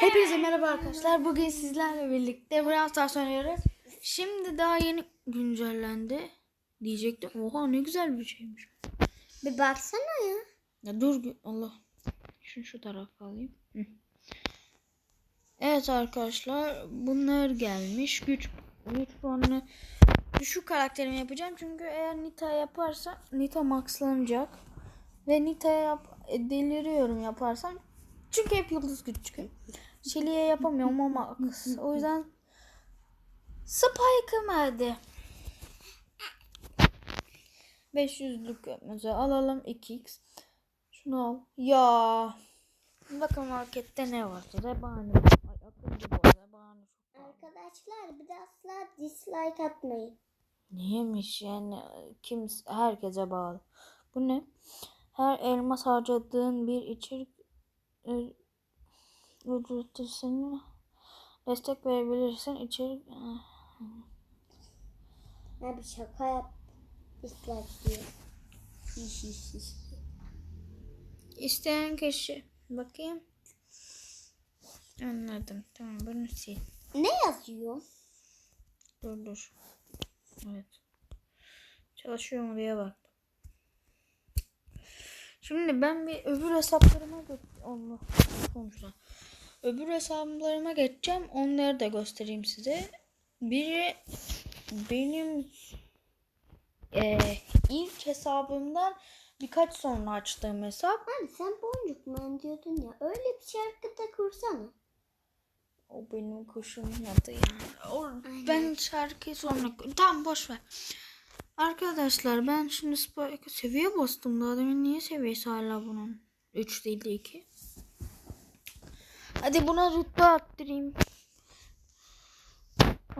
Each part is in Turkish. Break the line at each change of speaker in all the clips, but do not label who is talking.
Hepinize merhaba arkadaşlar. Bugün sizlerle birlikte Brawl Stars oynuyoruz. Şimdi daha yeni güncellendi. Diyecektim. Oha ne güzel bir şeymiş.
Bir baksana ya.
Ya dur Allah. Şunu şu tarafa alayım. Hı. Evet arkadaşlar bunlar gelmiş. Güç güç puanını şu karakterimi yapacağım. Çünkü eğer Nita yaparsa Nita maxlanacak. Ve Nita'ya yap deliriyorum yaparsam. Çünkü hep yıldız çıkıyor. Shelly'e yapamıyorum ama. O yüzden Spike'ım hadi. 500'lük mesela alalım 2x. Şunu al. Ya. Bakın markette ne var? Rebani. Ay akıllı bu Rebani.
Arkadaşlar bir de asla dislike atmayın.
Neymiş yani kim herkese bağlı. Bu ne? Her elmas harcadığın bir içerik ücretisine destek verebilirsin. İçerik
Ya bir şaka yap. Dislike diyor.
İsteyen kişi. Bakayım. Anladım. Tamam bunu sil.
Ne yazıyor?
Dur dur. Evet. Çalışıyor mu diye bak. Şimdi ben bir öbür hesaplarıma geç Allah konuşlar. Öbür hesaplarıma geçeceğim. Onları da göstereyim size. Biri benim eee, ilk hesabımdan birkaç sonra açtığım hesap.
Abi sen boncuk man diyordun ya. Öyle bir şarkı da kursana.
O benim kuşumun adı yani. O, ben şarkıyı sonra... Tamam boş ver. Arkadaşlar ben şimdi Spike seviye bastım daha demin. Niye seviyesi hala bunun? 3 değil de 2. Hadi buna rütbe arttırayım.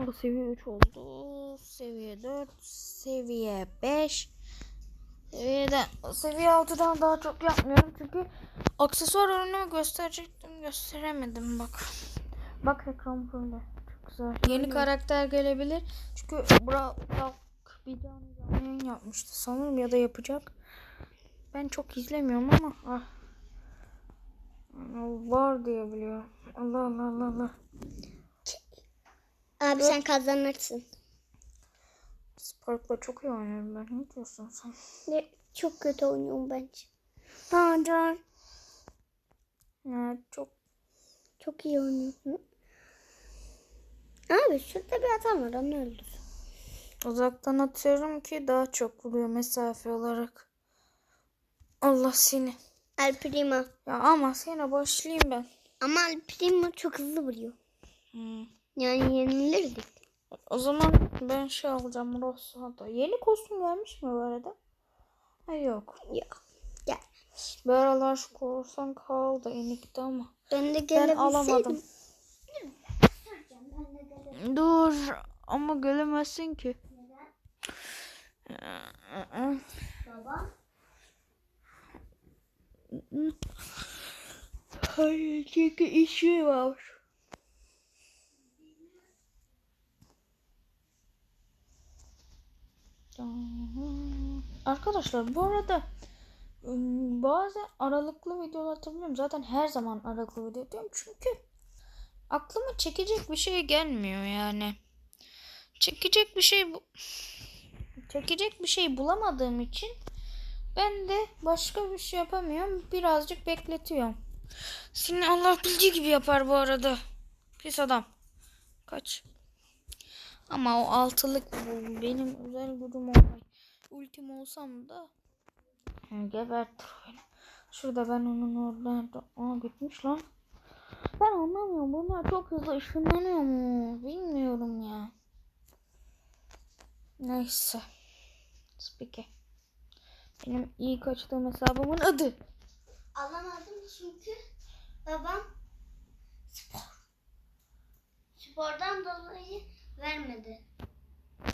O seviye 3 oldu. Seviye 4. Seviye 5. Seviyeden, seviye 6'dan daha çok yapmıyorum çünkü aksesuar ürünümü gösterecektim gösteremedim bak. Bak ekran böyle. Çok güzel. Yeni karakter gelebilir. Çünkü Brawl bir canlı yayın yapmıştı sanırım ya da yapacak. Ben çok izlemiyorum ama ah. Var diye biliyorum. Allah Allah Allah Allah.
Abi sen kazanırsın.
Spark'la çok iyi oynuyorum ben. Ne diyorsun sen?
Ne, çok kötü oynuyorum bence. Ha can.
Evet çok
Çok iyi oynuyorsun. Abi şurada bir adam var onu öldür.
Uzaktan atıyorum ki daha çok vuruyor mesafe olarak. Allah seni.
El Primo.
Ya ama seni başlayayım ben.
Ama El Primo çok hızlı vuruyor.
Hmm.
Yani yenilirdik.
O zaman ben şey alacağım Rossa'da. Yeni kostüm gelmiş mi bu arada? Ha yok.
Yok. Gel.
Bu aralar şu korsan kaldı enikti ama.
Ben de gelebilseydim.
alamadım.
Ben gelebilseydim.
Dur ama gelemezsin ki.
Baba.
Hayır çünkü işi var. Arkadaşlar bu arada bazen aralıklı videolar atabiliyorum. Zaten her zaman aralıklı video atıyorum. Çünkü aklıma çekecek bir şey gelmiyor yani. Çekecek bir şey bu çekecek bir şey bulamadığım için ben de başka bir şey yapamıyorum. Birazcık bekletiyorum. Seni Allah bildiği gibi yapar bu arada. Pis adam. Kaç. Ama o altılık bu benim özel gücüm olmay. Ultim olsam da gebertir beni. Şurada ben onun orada Aa gitmiş lan. Ben anlamıyorum. Bunlar çok hızlı ışınlanıyor mu? Bilmiyorum ya. Neyse. Spike. Benim ilk açtığım hesabımın adı.
Alamadım çünkü babam spor. Spordan dolayı vermedi.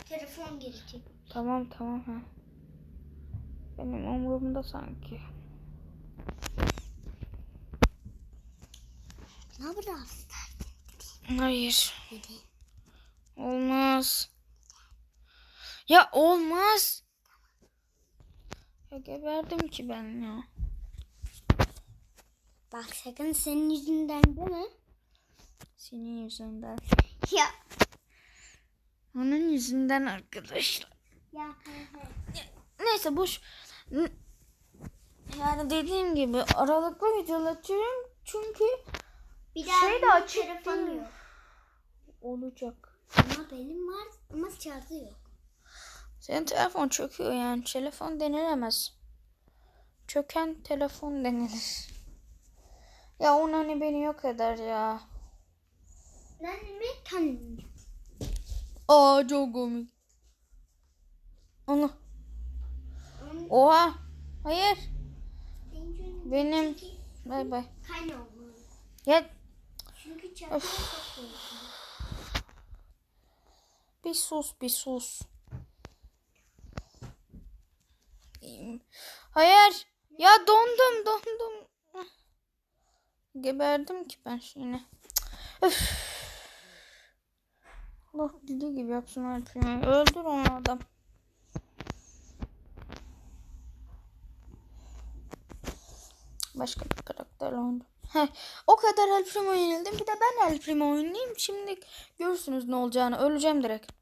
Telefon gelecek.
Tamam tamam ha. Benim umurumda sanki.
Ne yapacağız?
Hayır. Olmaz. Ya olmaz. Ya geberdim ki ben ya.
Bak sakın senin yüzünden değil mi?
Senin yüzünden.
Ya.
Onun yüzünden arkadaşlar.
Ya. he he.
Neyse boş. Yani dediğim gibi aralıklı videolar atıyorum çünkü
Bir daha
Şey de açık değil. olacak.
Ama benim var ama yok.
Senin telefon çöküyor yani. Telefon denilemez. Çöken telefon denilir. Ya onun hani beni yok eder ya.
Ben mi tanımıyorum.
Aa çok komik. Allah. Oha. Hayır. Benim. Bay bay. Ya
Çünkü
bir sus bir sus. Hayır. Ya dondum dondum. Geberdim ki ben yine. Öf. Allah dediği gibi yapsın Alp'ini. Öldür onu adam. Başka bir karakterle oynadım. Heh, o kadar El Primo yenildim. Bir de ben El Primo oynayayım. Şimdi görürsünüz ne olacağını. Öleceğim direkt.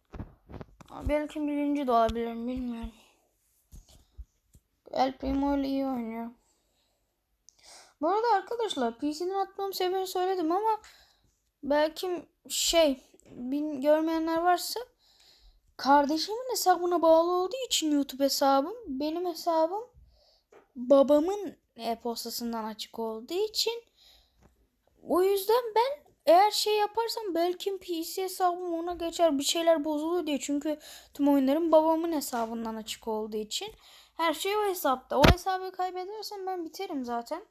Belki birinci de olabilirim bilmiyorum. El Primo ile iyi oynuyor. Bu arada arkadaşlar PC'den atmam sebebini söyledim ama belki şey bin, görmeyenler varsa kardeşimin hesabına bağlı olduğu için YouTube hesabım benim hesabım babamın e-postasından açık olduğu için o yüzden ben eğer şey yaparsam belki PC hesabım ona geçer bir şeyler bozuluyor diye çünkü tüm oyunlarım babamın hesabından açık olduğu için her şey o hesapta. O hesabı kaybedersem ben biterim zaten.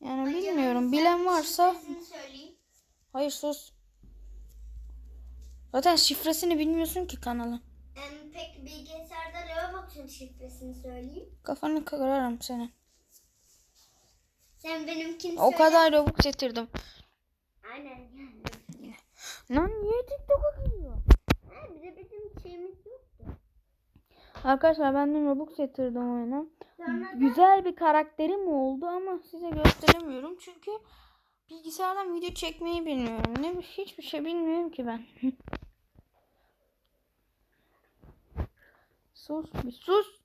Yani bilmiyorum. Bilen varsa hayır sus. Zaten şifresini bilmiyorsun ki kanalın.
Em, peki bilgisayarda Roblox'un şifresini söyleyeyim.
Kafanı kırarım senin.
Sen benimkini
O
söyle.
kadar robux getirdim.
Aynen yani.
Lan niye TikTok'a giriyor?
Ha, bir de bizim şeyimiz.
Arkadaşlar ben de robux getirdim oyuna. Güzel bir karakterim oldu ama size gösteremiyorum çünkü bilgisayardan video çekmeyi bilmiyorum. Ne bir hiçbir şey bilmiyorum ki ben. sus bir sus.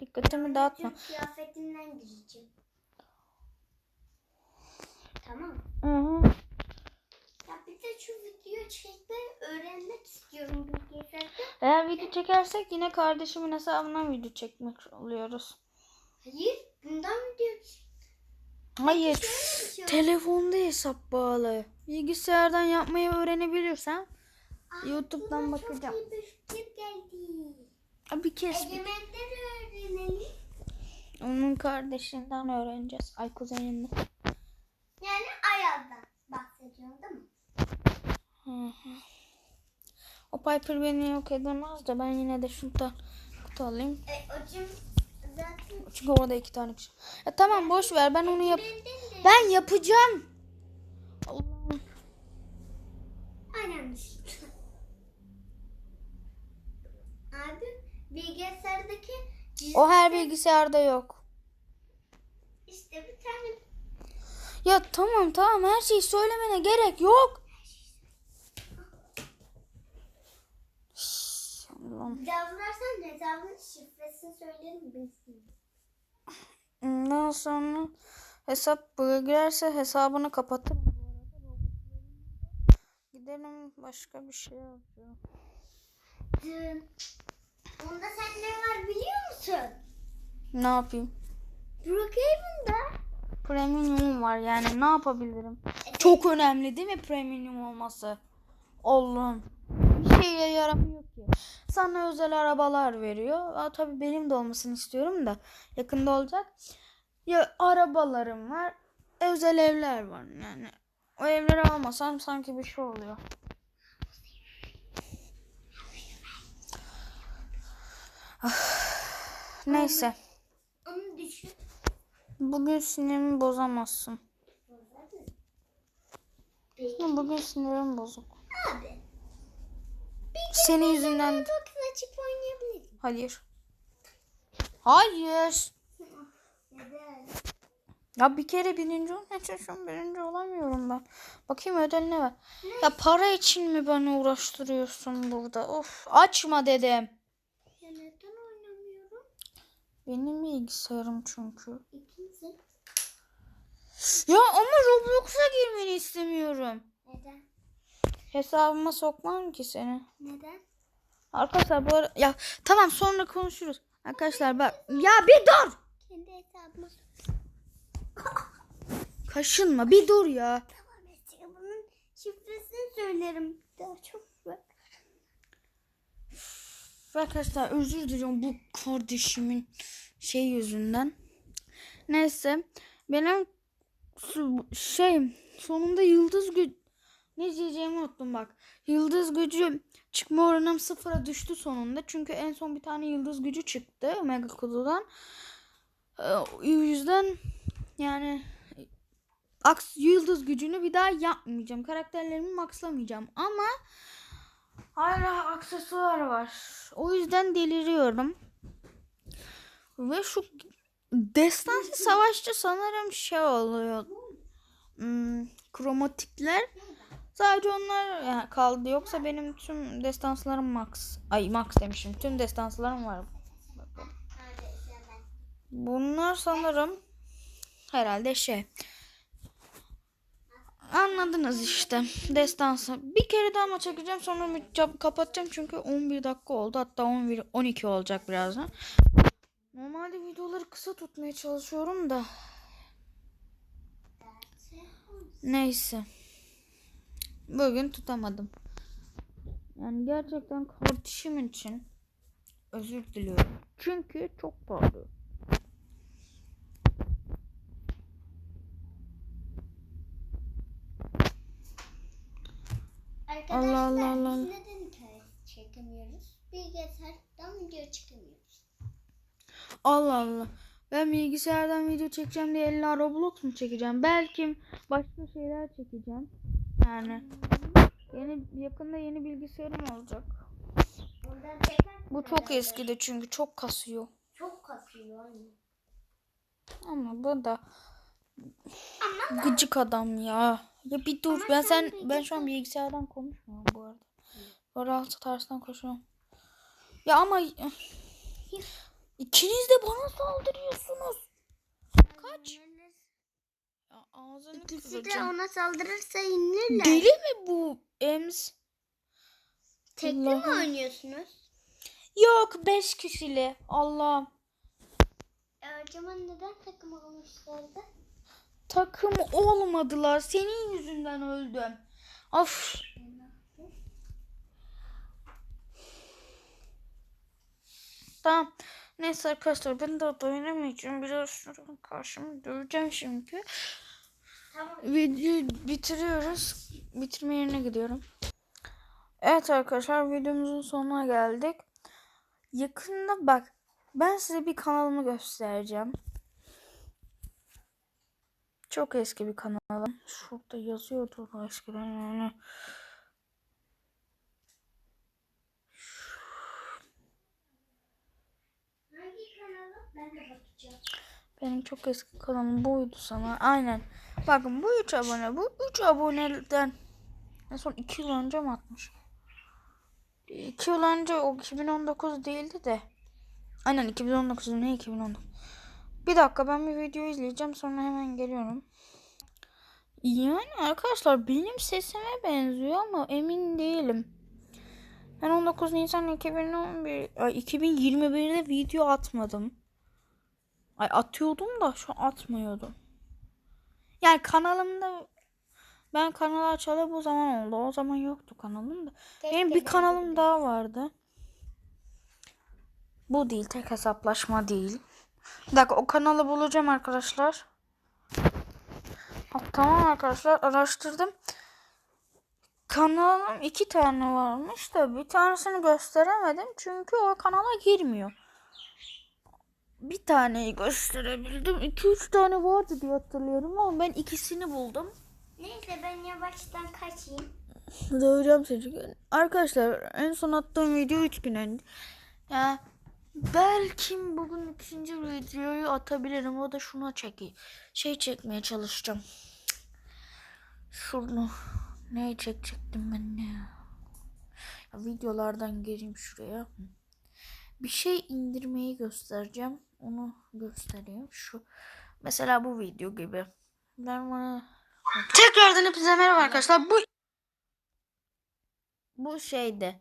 Dikkatimi dağıtma.
Türk kıyafetinden gireceğim. Tamam. Bir de şu video çekmeyi öğrenmek istiyorum bilgisayarda.
Eğer video çekersek yine kardeşimin hesabından video çekmek oluyoruz.
Hayır, bundan video çek.
Hayır. Telefonda hesap bağlı. Bilgisayardan yapmayı öğrenebilirsem
Ay,
YouTube'dan bakacağım.
Çok iyi bir fikir geldi.
kez
Egemenler öğrenelim.
onun kardeşinden öğreneceğiz. Ay kuzeninden.
Yani Ayaz'dan bahsediyorum değil mi?
O Piper beni yok edemez de ben yine de şundan kutu alayım.
E, hocam zaten
Çünkü orada iki tane kişi. Ya tamam boş ver ben onu yap. Ben yapacağım. Allah'ım.
Aynen. Abi bilgisayardaki
O her bilgisayarda yok.
işte bir tane
Ya tamam tamam her şeyi söylemene gerek yok. Şşş, Allah'ım.
yazarsan hesabın şifresini söylerim bilsin.
Ondan sonra hesap bug'a girerse hesabını arada. Gidelim başka bir şey yapacağım.
Dün. Onda sen ne var biliyor musun?
Ne yapayım?
Brookhaven'da.
Premium var yani ne yapabilirim? Çok önemli değil mi premium olması? Allah'ım. Şeye yaramıyor ki. Sana özel arabalar veriyor. Aa, tabii benim de olmasını istiyorum da yakında olacak. Ya arabalarım var. Özel evler var yani. O evleri almasam sanki bir şey oluyor. Ah, Neyse. Bugün sinirimi bozamazsın. Bugün sinirim bozuk.
Abi.
Senin yüzünden.
Bakın açıp oynayabilirim.
Hayır. Hayır.
Neden?
Ya bir kere birinci olmaya çalışıyorum. Birinci olamıyorum ben. Bakayım ödül ne var? Ya para için mi beni uğraştırıyorsun burada? Of açma dedim.
Ya neden oynamıyorum?
Benim bilgisayarım çünkü.
İkinci.
Ya ama Roblox'a girmeni istemiyorum.
Neden?
Hesabıma sokmam ki seni.
Neden?
Arkadaşlar bu ara... Ya tamam sonra konuşuruz. Arkadaşlar bak. Ya bir dur.
Kendi hesabıma
Kaşınma bir dur ya.
Tamam Esra bunun şifresini söylerim. Daha çok var.
Arkadaşlar özür diliyorum bu kardeşimin şey yüzünden. Neyse benim şey sonunda yıldız gücü ne diyeceğimi unuttum bak. Yıldız gücü çıkma oranım sıfıra düştü sonunda. Çünkü en son bir tane yıldız gücü çıktı Mega Kutu'dan. Ee, O yüzden yani yıldız gücünü bir daha yapmayacağım. Karakterlerimi maxlamayacağım ama hala aksesuar var. O yüzden deliriyorum. Ve şu destansı savaşçı sanırım şey oluyor. Hmm, kromatikler. Sadece onlar yani kaldı. Yoksa benim tüm destanslarım max. Ay max demişim. Tüm destanslarım var. Bunlar sanırım herhalde şey. Anladınız işte. Destansı. Bir kere daha maç çekeceğim sonra kapatacağım çünkü 11 dakika oldu. Hatta 11 12 olacak birazdan. Normalde videoları kısa tutmaya çalışıyorum da. Neyse. Bugün tutamadım. Yani gerçekten kardeşim için özür diliyorum. Çünkü çok pahalı.
Arkadaşlar
Allah Allah Allah.
biz neden hikaye çekemiyoruz? Bilgisayardan video çıkamıyoruz.
Allah Allah. Ben bilgisayardan video çekeceğim diye illa Roblox mu çekeceğim? Belki başka şeyler çekeceğim. Yani yeni yakında yeni bilgisayarım olacak. Bu çok eskidi çünkü çok kasıyor.
Çok kasıyor anne.
Ama bu da gıcık adam ya. Ya bir dur. Ben sen ben şu an bilgisayardan konuşmuyorum bu arada. Böyle altı tersten koşuyorum. Ya ama ikiniz de bana saldırıyorsunuz. Kaç? Ağzını
İkisi de
kıracağım.
ona saldırırsa inirler.
Deli mi bu Ems?
Tekli mi
Allah'ım.
oynuyorsunuz?
Yok 5 kişili. Allah'ım.
E, o zaman neden takım olmuşlardı?
Takım olmadılar. Senin yüzünden öldüm. Of. Tamam. Neyse arkadaşlar ben daha dayanamayacağım. Biliyorsunuz karşımı döveceğim çünkü.
Tamam.
Videoyu bitiriyoruz. Bitirme yerine gidiyorum. Evet arkadaşlar videomuzun sonuna geldik. Yakında bak ben size bir kanalımı göstereceğim. Çok eski bir kanalım. Şurada yazıyordu eskiden yani.
Hangi kanalı? Ben de bakacağım.
Benim çok eski kanalım buydu sana. Aynen. Bakın bu 3 abone. Bu 3 aboneden en son 2 yıl önce mi atmış? 2 yıl önce o 2019 değildi de. Aynen 2019 ne 2019. Bir dakika ben bir video izleyeceğim sonra hemen geliyorum. Yani arkadaşlar benim sesime benziyor ama emin değilim. Ben 19 Nisan 2011 ay, 2021'de video atmadım. Ay atıyordum da şu an atmıyordum. Yani kanalımda ben kanalı açalı bu zaman oldu. O zaman yoktu kanalım da. Benim bir kanalım daha vardı. Bu değil tek hesaplaşma değil. Bir dakika o kanalı bulacağım arkadaşlar. Ha, tamam arkadaşlar araştırdım. Kanalım iki tane varmış da bir tanesini gösteremedim çünkü o kanala girmiyor. Bir taneyi gösterebildim. 2-3 tane vardı diye hatırlıyorum ama ben ikisini buldum.
Neyse ben yavaştan kaçayım.
Döveceğim seni. Arkadaşlar en son attığım video 3 gün önce. Ya belki bugün ikinci videoyu atabilirim. O da şuna çeki şey çekmeye çalışacağım. Şunu neyi çekecektim ben ne ya? Videolardan gireyim şuraya. Bir şey indirmeyi göstereceğim. Onu göstereyim. Şu mesela bu video gibi. Ben bana
Tekrardan hepinize merhaba arkadaşlar. Bu
bu şeyde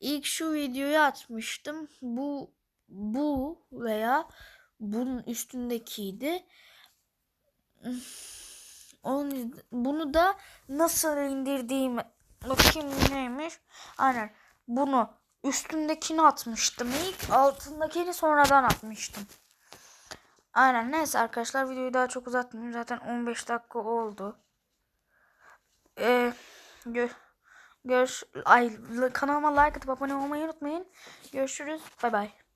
ilk şu videoyu atmıştım. Bu bu veya bunun üstündekiydi. Onu, bunu da nasıl indirdiğim bakayım neymiş. Aynen bunu üstündekini atmıştım ilk altındakini sonradan atmıştım. Aynen neyse arkadaşlar videoyu daha çok uzatmayayım. Zaten 15 dakika oldu. Ee, gö görüş ay kanalıma like atıp abone olmayı unutmayın. Görüşürüz. Bay bay.